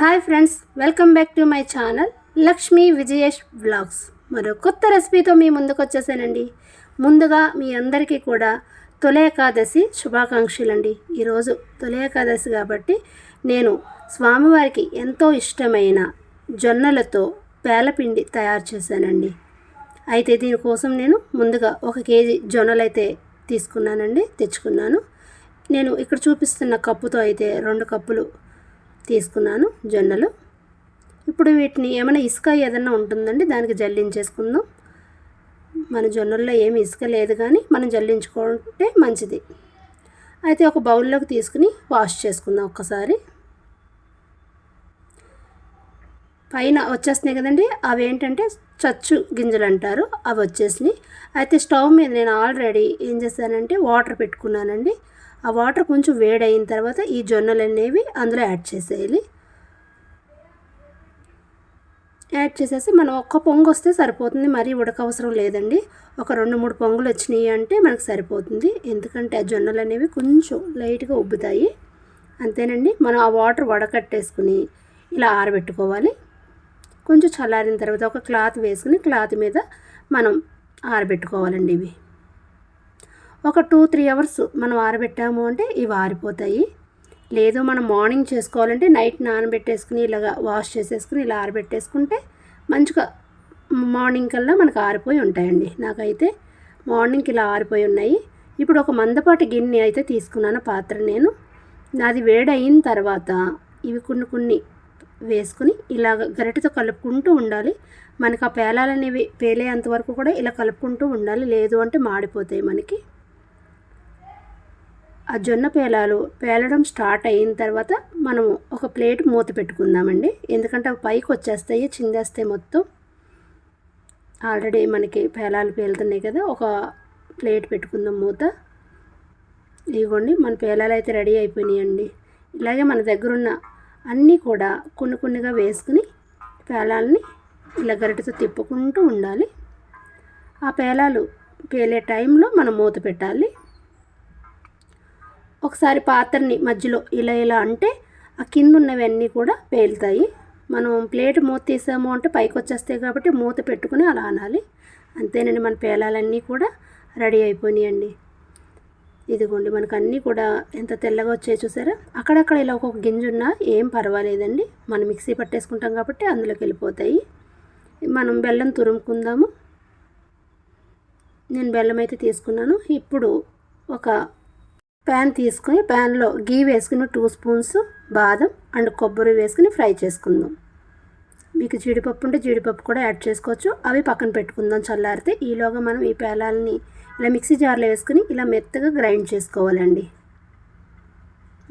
Hi friends welcome back to my channel Lakshmi Vijayesh vlogs మరో కొత్త రెసిపీతో మీ ముందుకు వచ్చేసానండి. ముందుగా మీ అందరికీ కూడా తొలి ఏకాదశి శుభాకాంక్షలు అండి ఈరోజు తొలి ఏకాదశి కాబట్టి నేను స్వామివారికి ఎంతో ఇష్టమైన జొన్నలతో పేలపిండి తయారు చేశానండి. అయితే దీనికోసం నేను ముందుగా ఒక కేజీ జొన్నలు అయితే తీసుకున్నానండి తెచ్చుకున్నాను. నేను ఇక్కడ చూపిస్తున్న కప్పుతో అయితే రెండు కప్పులు తీసుకున్నాను జొన్నలు. ఇప్పుడు వీటిని ఏమైనా ఇసుక ఏదైనా ఉంటుందండి దానికి జల్లించేసుకుందాం. మన జొన్నల్లో ఏమి ఇసుక లేదు కానీ మనం జల్లించుకుంటే మంచిది. అయితే ఒక బౌల్లోకి తీసుకుని వాష్ చేసుకుందాం ఒక్కసారి. పైన వచ్చేస్తున్నాయి కదండి అవి ఏంటంటే చచ్చు గింజలు అంటారు అవి వచ్చేసినాయి. అయితే స్టవ్ మీద నేను ఆల్రెడీ ఏం చేశానంటే వాటర్ పెట్టుకున్నానండి. ఆ వాటర్ కొంచెం వేడైన తర్వాత ఈ జొన్నలు అనేవి అందులో యాడ్ చేసేయాలి. యాడ్ చేసేసి మనం ఒక్క పొంగు వస్తే సరిపోతుంది. మరీ ఉడకవసరం లేదండి. ఒక రెండు మూడు పొంగులు వచ్చినాయి అంటే మనకు సరిపోతుంది. ఎందుకంటే ఆ జొన్నలు అనేవి కొంచెం లైట్గా ఉబ్బుతాయి. అంతేనండి. మనం ఆ వాటర్ వడకట్టేసుకుని ఇలా ఆరబెట్టుకోవాలి. కొంచెం చల్లారిన తర్వాత ఒక క్లాత్ వేసుకుని క్లాత్ మీద మనం ఆరబెట్టుకోవాలండి ఇవి. ఒక టూ త్రీ అవర్స్ మనం ఆరబెట్టాము అంటే ఇవి ఆరిపోతాయి. లేదు మనం మార్నింగ్ చేసుకోవాలంటే నైట్ నానబెట్టేసుకుని ఇలాగా వాష్ చేసేసుకుని ఇలా ఆరబెట్టేసుకుంటే మంచిగా మార్నింగ్ కల్లా మనకు ఆరిపోయి ఉంటాయండి. నాకైతే మార్నింగ్కి ఇలా ఆరిపోయి ఉన్నాయి. ఇప్పుడు ఒక మందపాటి గిన్నె అయితే తీసుకున్నాను పాత్ర నేను. నాది వేడయిన తర్వాత ఇవి కొన్ని కొన్ని వేసుకుని ఇలా గరిటెతో కలుపుకుంటూ ఉండాలి. మనకు ఆ పేలాలనేవి పేలేంత వరకు కూడా ఇలా కలుపుకుంటూ ఉండాలి. లేదు అంటే మాడిపోతాయి మనకి. ఆ జొన్న పేలాలు పేలడం స్టార్ట్ అయిన తర్వాత మనము ఒక ప్లేట్ మూత పెట్టుకుందామండి. ఎందుకంటే అవి పైకి వచ్చేస్తాయి చిందేస్తాయి మొత్తం. ఆల్రెడీ మనకి పేలాలు పేలుతున్నాయి కదా ఒక ప్లేట్ పెట్టుకుందాం మూత. ఇదిగోండి మన పేలాలు అయితే రెడీ అయిపోయినాయండి. ఇలాగే మన దగ్గర ఉన్న అన్నీ కూడా కొన్ని కొన్నిగా వేసుకుని పేలాలని ఇలా గరిటతో తిప్పుకుంటూ ఉండాలి. ఆ పేలాలు పేలే టైంలో మనం మూత పెట్టాలి. ఒకసారి పాత్రని మధ్యలో ఇలా ఇలా అంటే ఆ కింద ఉన్నవన్నీ కూడా పేలుతాయి. మనం ప్లేట్ మూత తీసాము అంటే పైకి వచ్చేస్తాయి కాబట్టి మూత పెట్టుకుని అలా అనాలి. అంతేనండి మన పేలాలన్నీ కూడా రెడీ అయిపోయినాయండి. ఇదిగోండి మనకు అన్నీ కూడా ఎంత తెల్లగా వచ్చాయి చూసారా? అక్కడక్కడ ఇలా ఒక్కొక్క గింజ ఉన్నా ఏం పర్వాలేదండి. మనం మిక్సీ పట్టేసుకుంటాం కాబట్టి అందులోకి వెళ్ళిపోతాయి. మనం బెల్లం తురుముకుందాము. నేను బెల్లం అయితే తీసుకున్నాను. ఇప్పుడు ఒక ప్యాన్ తీసుకొని ప్యాన్లో గీ వేసుకుని టూ స్పూన్స్ బాదం అండ్ కొబ్బరి వేసుకుని ఫ్రై చేసుకుందాం. మీకు జీడిపప్పు ఉంటే జీడిపప్పు కూడా యాడ్ చేసుకోవచ్చు. అవి పక్కన పెట్టుకుందాం చల్లారితే. ఈలోగా మనం ఈ పేలాలని ఇలా మిక్సీ జార్లో వేసుకుని ఇలా మెత్తగా గ్రైండ్ చేసుకోవాలండి.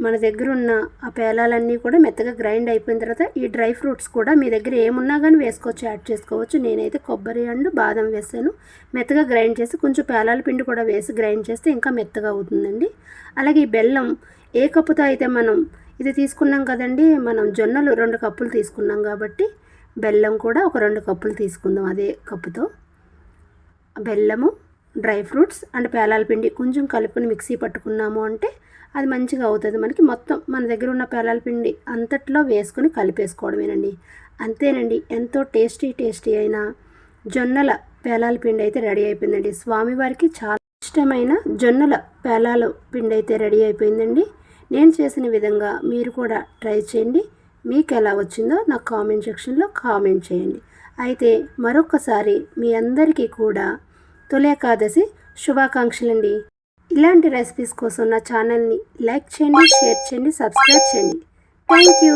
మన దగ్గర ఉన్న ఆ పేలాలన్నీ కూడా మెత్తగా గ్రైండ్ అయిపోయిన తర్వాత ఈ డ్రై ఫ్రూట్స్ కూడా మీ దగ్గర ఏమున్నా కానీ వేసుకోవచ్చు యాడ్ చేసుకోవచ్చు. నేనైతే కొబ్బరి అండ్ బాదం వేసాను. మెత్తగా గ్రైండ్ చేసి కొంచెం పేలాల పిండి కూడా వేసి గ్రైండ్ చేస్తే ఇంకా మెత్తగా అవుతుందండి. అలాగే ఈ బెల్లం ఏ కప్పుతో అయితే మనం ఇది తీసుకున్నాం కదండి మనం జొన్నలు రెండు కప్పులు తీసుకున్నాం కాబట్టి బెల్లం కూడా ఒక రెండు కప్పులు తీసుకుందాం అదే కప్పుతో. బెల్లము డ్రై ఫ్రూట్స్ అండ్ పేలాల పిండి కొంచెం కలుపుకొని మిక్సీ పట్టుకున్నాము అంటే అది మంచిగా అవుతుంది. మనకి మొత్తం మన దగ్గర ఉన్న పేలాల పిండి అంతట్లో వేసుకొని కలిపేసుకోవడమేనండి. అంతేనండి ఎంతో టేస్టీ టేస్టీ అయిన జొన్నల పేలాల పిండి అయితే రెడీ అయిపోయిందండి. స్వామివారికి చాలా ఇష్టమైన జొన్నల పేలాల పిండి అయితే రెడీ అయిపోయిందండి. నేను చేసిన విధంగా మీరు కూడా ట్రై చేయండి. మీకు ఎలా వచ్చిందో నాకు కామెంట్ సెక్షన్లో కామెంట్ చేయండి. అయితే మరొకసారి మీ అందరికీ కూడా తొలి ఏకాదశి శుభాకాంక్షలండి. ఇలాంటి రెసిపీస్ కోసం నా ఛానల్ని లైక్ చేయండి షేర్ చేయండి సబ్స్క్రైబ్ చేయండి. Thank you